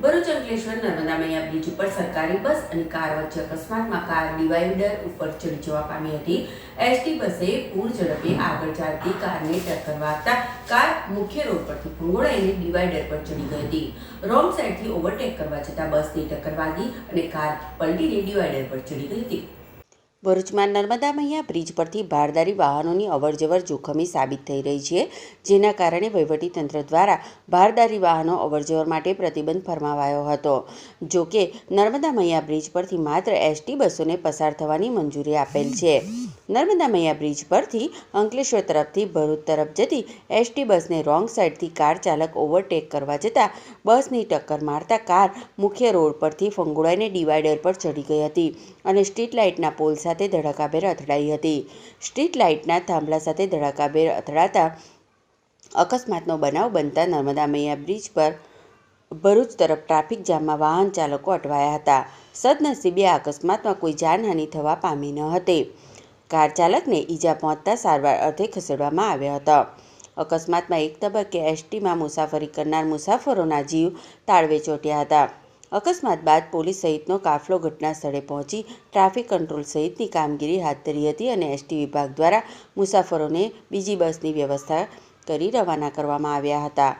ભરૂચ અંકલેશ્વર નર્મદા મૈયા bridge ઉપર સરકારી બસ અને કાર વચ્ચે અકસ્માતમાં કાર ડિવાઈડર ઉપર ચડી જવા પામી હતી. એસટી બસે પૂર ઝડપે આગળ ચાલતી કારને ટક્કર વાગતા કાર મુખ્ય રોડ પરથી ભંગોળાઈને ડિવાઈડર પર ચડી ગઈ હતી. રોંગ સાઈડથી ઓવરટેક કરવા જતાં બસની ટક્કર વાગી અને કાર પલટીને ડિવાઈડર પર ચડી ગઈ હતી. ભરૂચમાં નર્મદા મૈયા બ્રિજ પરથી ભારદારી વાહનોની અવરજવર જોખમી સાબિત થઈ રહી છે, જેના કારણે વહીવટીતંત્ર દ્વારા ભારદારી વાહનો અવરજવર માટે પ્રતિબંધ ફરમાવાયો હતો. જો કે નર્મદા મૈયા બ્રિજ પરથી માત્ર એસટી બસોને પસાર થવાની મંજૂરી આપેલ છે. નર્મદા મૈયા બ્રિજ પરથી અંકલેશ્વર તરફથી ભરૂચ તરફ જતી એસટી બસને રોંગ સાઈડથી કાર ચાલક ઓવરટેક કરવા જતાં બસની ટક્કર મારતા કાર મુખ્ય રોડ પરથી ફંગોળાઈને ડિવાઈડર પર ચડી ગઈ હતી અને સ્ટ્રીટ લાઇટના પોલ સાથે ધડાકાભેર અથડાઈ હતી. સ્ટ્રીટ લાઇટના થાંભલા સાથે ધડાકાભેર અથડાતા અકસ્માતનો બનાવ બનતા નર્મદા મૈયા બ્રિજ પર ભરૂચ તરફ ટ્રાફિક જામમાં વાહન ચાલકો અટવાયા હતા. સદનસીબે આ અકસ્માતમાં કોઈ જાનહાનિ થવા પામી ન હતી. કાર ચાલકને ઈજા પહોંચતા સારવાર અર્થે ખસેડવામાં આવ્યા હતા. અકસ્માતમાં એક તબક્કે એસટીમાં મુસાફરી કરનાર મુસાફરોના જીવ તાળવે ચોંટ્યા હતા. અકસ્માત બાદ પોલીસ સહિતનો કાફલો ઘટના સ્થળે પહોંચી ટ્રાફિક કંટ્રોલ સહિતની કામગીરી હાથ ધરી હતી અને એસટી વિભાગ દ્વારા મુસાફરોને બીજી બસની વ્યવસ્થા કરી રવાના કરવામાં આવ્યા હતા.